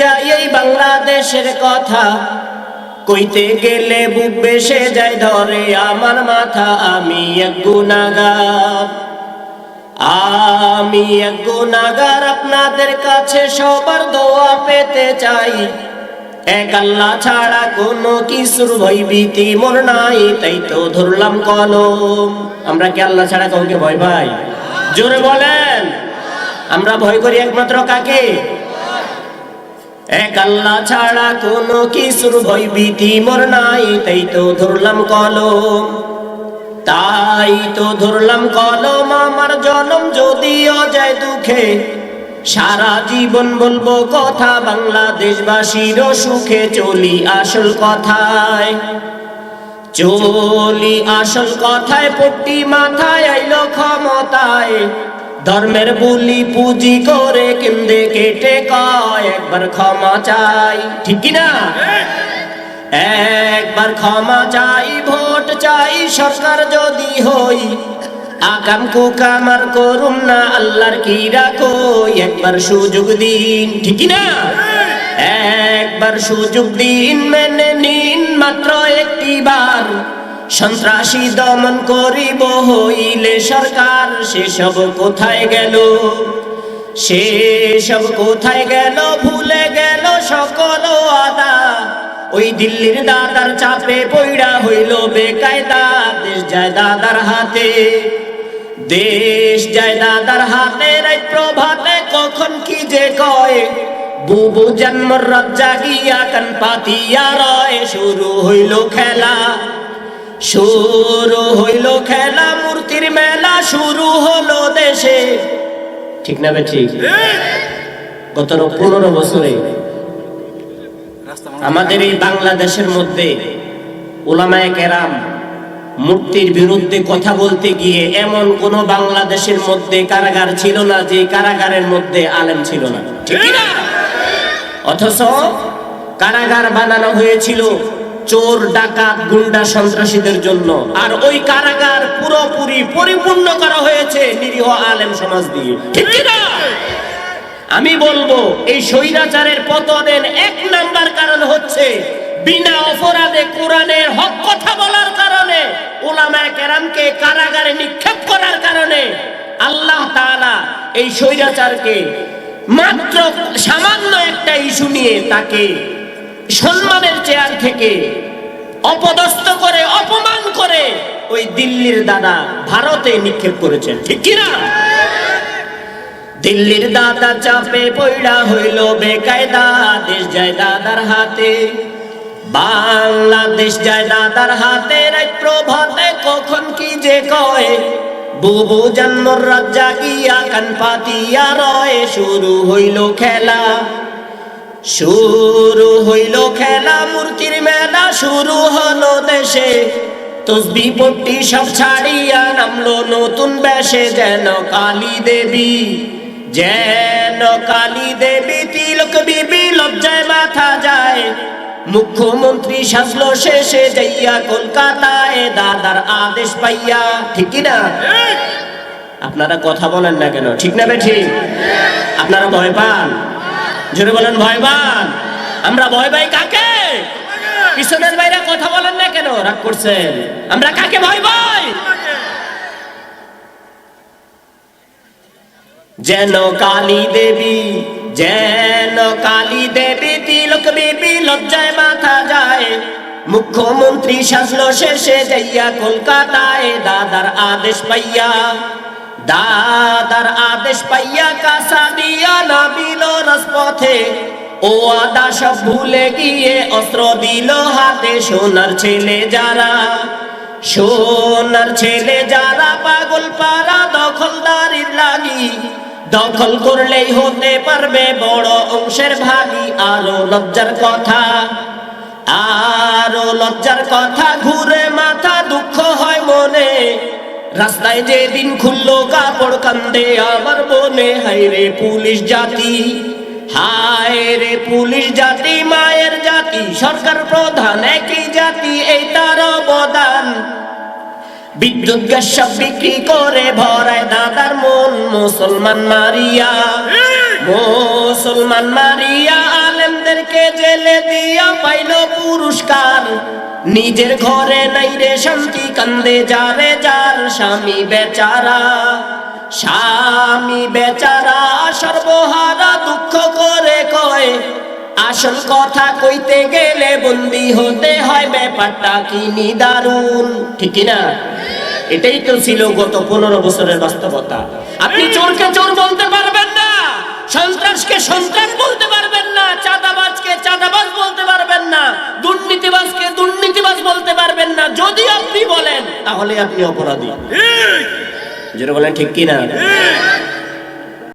যাই এই বাংলাদেশের কথা। কইতে গেলে বুক বেসে যায় ধরে আমার মাথা, আমি এক গুনাগার। আমি এক গুনাগার, আপনাদের কাছে সবার দোয়া পেতে চাই। এক আল্লাহ ছাড়া কোনো কিছুর ভয়ভীতি মোর নাই, তাই তো ধরলাম কলম। আমরা কি আল্লাহ ছাড়া কাউকে ভয় পাই? জোরে বলেন। আমরা ভয় করি একমাত্র কাকে? এক আল্লাহ ছাড়া কোনো কিছুর ভয়ভীতি মোর নাই, তাই তো ধরলাম কলম। তাই তো ধরলাম কলম, আমার জনম যদিও যায় দুঃখে। সারা জীবন বলব কথা, বাংলাদেশবাসীর সুখে চলি আসল কথায়। চলি আসল কথায়, পট্টি মাথায় আইলো ক্ষমতায়। ধর্মের বুলি পুঁজি করে কেন্দ্রে কেটে কয়, একবার ক্ষমা চাই। ঠিক না একবার ক্ষমা চাই, ভোট চাই, সরকার যদি হই আকাম কুকাম আর করুম না, আল্লাহর কি রাখো একবার সুযোগ দিন। ঠিক না একবার সুযোগ দিন, মেনে নিন মাত্র একটি বার। সন্ত্রাসী দমন করিব হইলে সরকার, সেসব কোথায় গেল? সেসব কোথায় গেল? ভুলে গেল সকল আদা। ওই দিল্লির দাদার চাপে পইড়া হইল বেকায়দা। দেশ যায় দাদার হাতে। দেশ যায় দাদার হাতে। রাত প্রভাতে কখন কি যে কয়? বুবু জন্মর রজ্জা গিয়া কান পাতিয়া রয়। শুরু হইল খেলা। শুরু হইল খেলা, মূর্তির মেলা শুরু হলো দেশে। ঠিক না ঠিক? গত পনেরো বছরে আমাদের এই বাংলাদেশের মধ্যে ওলামায় কেরাম মূর্তির বিরুদ্ধে কথা বলতে গিয়ে এমন কোন বাংলাদেশের মধ্যে কারাগার ছিল না যে কারাগারের মধ্যে আলেম ছিল না। ঠিক না? অথচ কারাগার বানানো হয়েছিল চোর, ডাকাত, গুন্ডা, সন্ত্রাসীদের জন্য আর ওই কারাগার পুরোপুরি পরিপূর্ণ করা হয়েছে নিরীহ আলেম সমাজ দিয়ে ঠিক? আমি বলব, এই স্বৈরাচারের পতনের এক নাম্বার কারণ হচ্ছে বিনা অপরাধে কোরআনের হক কথা বলার কারণে ওলামায়ে কেরামকে কারাগারে নিক্ষেপ করার কারণে আল্লাহ তাআলা এই স্বৈরাচারকে মাত্র সামান্য একটা ইস্যু নিয়ে তাকে সম্মানের চেয়ার থেকে অপদস্থ করে, অপমান করে ওই দিল্লির দাদা ভারতে নিক্ষেপ করেছেন। ঠিক কিনা? দিল্লির দাদা চাপে পয়ড়া হইল বেকায়দা, দেশ যায় দাদার হাতে। বাংলাদেশ যায় দাদার হাতে রাত প্রভাতে কখন কি যে কয়। বুবু জন্মর রাজা গিয়া কান পাতিয়া রয়, শুরু হইল খেলা। শুরু হইল খেলা, মূর্তির মেলা শুরু হলো দেশে। তসবি পট্টি সব ছাড়িয়া নামলো নতুন বেশে, যেন কালী দেবী, যেন কালী দেবী, তিলক বিবি লজ্জায় মাথা যায়। মুখ্যমন্ত্রী সাজলো শেষে, যাইয়া কলকাতায়, দাদার আদেশ পাইয়া, ঠিক না আপনারা কথা বলেন না কেন, ঠিক না বে ঠিক আপনারা ভয় পান? জোরে বলেন ভয় পান আমরা ভয় পাই কাকে? পিছনের বাইরে কথা বলেন না কেন? রাগ করছেন। আমরা কাকে ভয় পাই? যেন কালী দেবী যেন কালী দেবী তিলক বিবি লজ্জায় মাথা যায়। মুখ্যমন্ত্রী সাজলো শেষে যাইয়া কলকাতায় দাদার আদেশ পাইয়া দাদার আদেশ পাইয়া কাসা দিয়া নাবিল রাজপথে। ও আদা সব ভুলে গিয়ে অস্ত্র দিল হাতে। সোনার ছেলে যারা, সোনার ছেলে যারা, পাগল পারা দখলদারির লাগি। দখল করলেই হতে পারবে বড় অংশের ভাগি। আরও লজ্জার কথা, আরও লজ্জার কথা, ঘুরে মাথা দুঃখ হয় মনে। রাস্তায় যেদিন খুললো কাপড় কান্দে, আমার মনে হায় রে পুলিশ জাতি, হায় রে পুলিশ জাতি, মায়ের জাতি, সরকার প্রধান একই জাতি, এই তার অবদান। বিদ্যুৎ গ্যাস সব বিক্রি করে ভরায় দাদার মন, মুসলমান মারিয়া মুসলমান মারিয়া তাদেরকে জেলে দিয়া পাইল পুরস্কার। নিজের ঘরে নাই রে শান্তি, কান্দে যারে যার স্বামী বেচারা। স্বামী বেচারা সর্বহারা দুঃখ করে কয়। আসল কথা কইতে গেলে বন্দি হতে হয় ব্যাপারটা কি নিদারুন ঠিক কি না? এটাই তো ছিল গত পনেরো বছরের বাস্তবতা। আপনি চোরকে চোর বলতে পারবেন না, সন্ত্রাসকে সন্ত্রাস বলতে পারবেন না, চাঁদাবাজকে চাঁদাবাজ বলতে পারবেন না দুর্নীতিবাজকে দুর্নীতিবাজ বলতে পারবেন না যদি আপনি বলেন তাহলে আপনি অপরাধী। যেটা বলেন ঠিক কি না